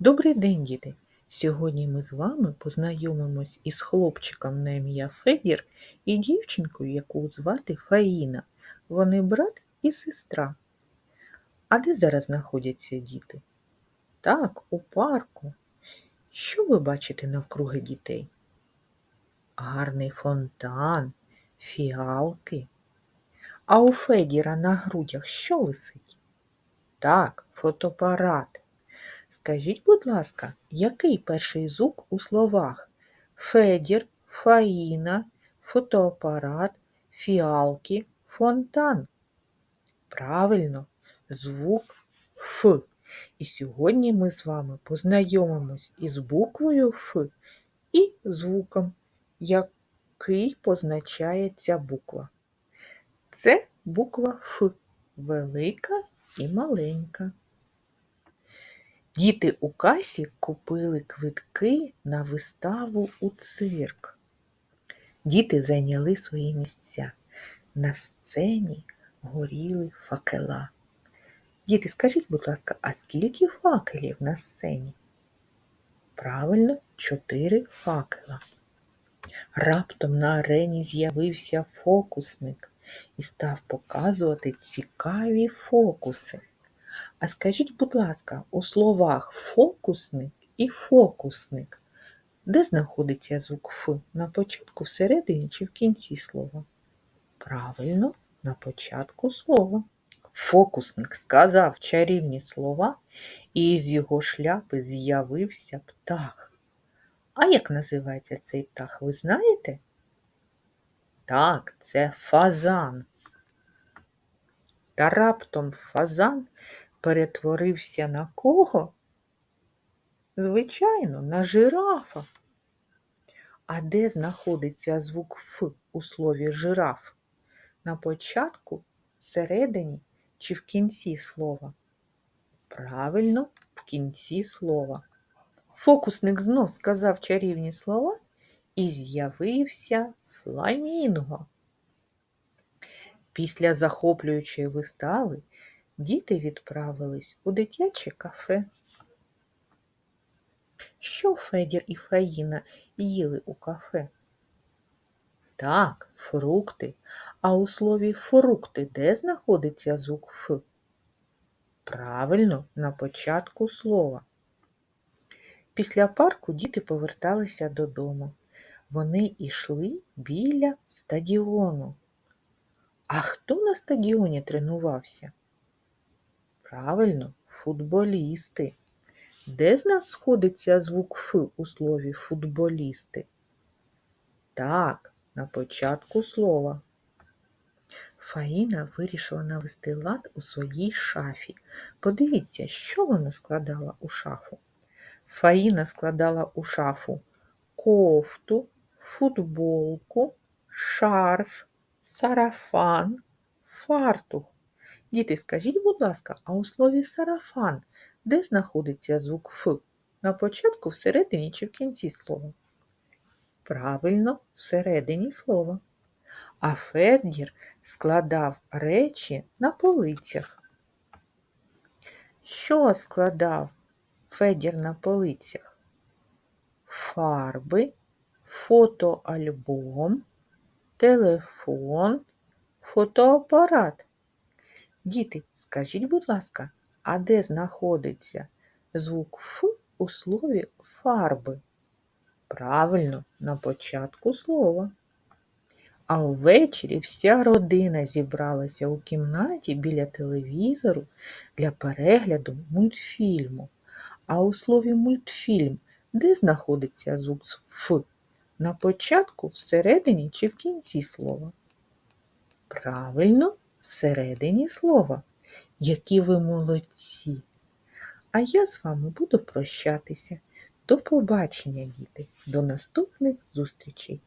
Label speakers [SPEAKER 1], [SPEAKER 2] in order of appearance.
[SPEAKER 1] Добрий день, діти! Сьогодні ми з вами познайомимось із хлопчиком на ім'я Федір і дівчинкою, яку звати Фаїна. Вони брат і сестра. А де зараз знаходяться діти? Так, у парку. Що ви бачите навкруги дітей? Гарний фонтан, фіалки. А у Федіра на грудях що висить? Так, фотоапарат. Скажіть, будь ласка, який перший звук у словах Федір, Фаїна, фотоапарат, фіалки, фонтан? Правильно, звук Ф. І сьогодні ми з вами познайомимось із буквою Ф і звуком, який позначає ця буква. Це буква Ф, велика і маленька. Діти у касі купили квитки на виставу у цирк. Діти зайняли свої місця. На сцені горіли факела. Діти, скажіть, будь ласка, а скільки факелів на сцені? Правильно, чотири факела. Раптом на арені з'явився фокусник і став показувати цікаві фокуси. А скажіть, будь ласка, у словах фокусник і фокусник, де знаходиться звук Ф? На початку, всередині чи в кінці слова? Правильно, на початку слова. Фокусник сказав чарівні слова, і з його шляпи з'явився птах. А як називається цей птах, ви знаєте? Так, це фазан. Та раптом фазан перетворився на кого? Звичайно, на жирафа. А де знаходиться звук Ф у слові жираф? На початку, всередині чи в кінці слова? Правильно, в кінці слова. Фокусник знов сказав чарівні слова і з'явився фламінго. Після захоплюючої вистави діти відправились у дитяче кафе. Що Федір і Фаїна їли у кафе? Так, фрукти. А у слові фрукти де знаходиться звук Ф? Правильно, на початку слова. Після парку діти поверталися додому. Вони йшли біля стадіону. А хто на стадіоні тренувався? Правильно, футболісти. Де знаходиться звук Ф у слові футболісти? Так, на початку слова. Фаїна вирішила навести лад у своїй шафі. Подивіться, що вона складала у шафу. Фаїна складала у шафу кофту, футболку, шарф, сарафан, фартух. Діти, скажіть, будь ласка, а у слові сарафан де знаходиться звук Ф? На початку, всередині чи в кінці слова? Правильно, всередині слова. А Федір складав речі на полицях. Що складав Федір на полицях? Фарби, фотоальбом, телефон, фотоапарат. Діти, скажіть, будь ласка, а де знаходиться звук Ф у слові фарби? Правильно, на початку слова. А ввечері вся родина зібралася у кімнаті біля телевізору для перегляду мультфільму. А у слові мультфільм де знаходиться звук Ф? На початку, всередині чи в кінці слова? Правильно, всередині слова. Які ви молодці! А я з вами буду прощатися. До побачення, діти, до наступних зустрічей!